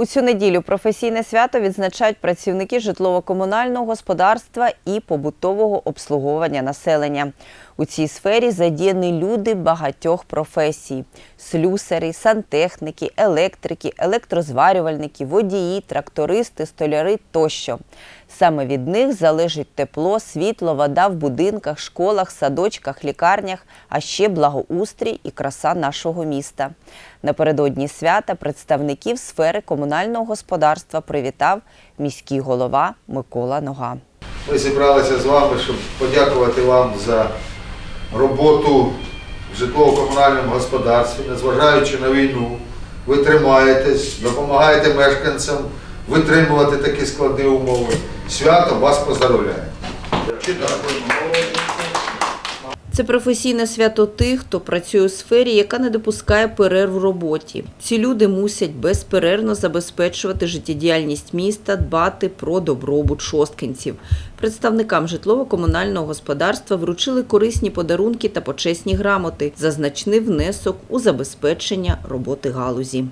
У цю неділю професійне свято відзначають працівники житлово-комунального господарства і побутового обслуговування населення. У цій сфері задіяні люди багатьох професій: слюсарі, сантехніки, електрики, електрозварювальники, водії, трактористи, столяри тощо. Саме від них залежить тепло, світло, вода в будинках, школах, садочках, лікарнях, а ще благоустрій і краса нашого міста. Напередодні свята представників сфери комунального господарства привітав міський голова Микола Нога. Ми зібралися з вами, щоб подякувати вам за роботу в житлово-комунальному господарстві, незважаючи на війну. Ви тримаєтесь, допомагаєте мешканцям витримувати такі складні умови. Свято вас поздравляє. Це професійне свято тих, хто працює у сфері, яка не допускає перерв в роботі. Ці люди мусять безперервно забезпечувати життєдіяльність міста, дбати про добробут шосткинців. Представникам житлово-комунального господарства вручили корисні подарунки та почесні грамоти за значний внесок у забезпечення роботи галузі.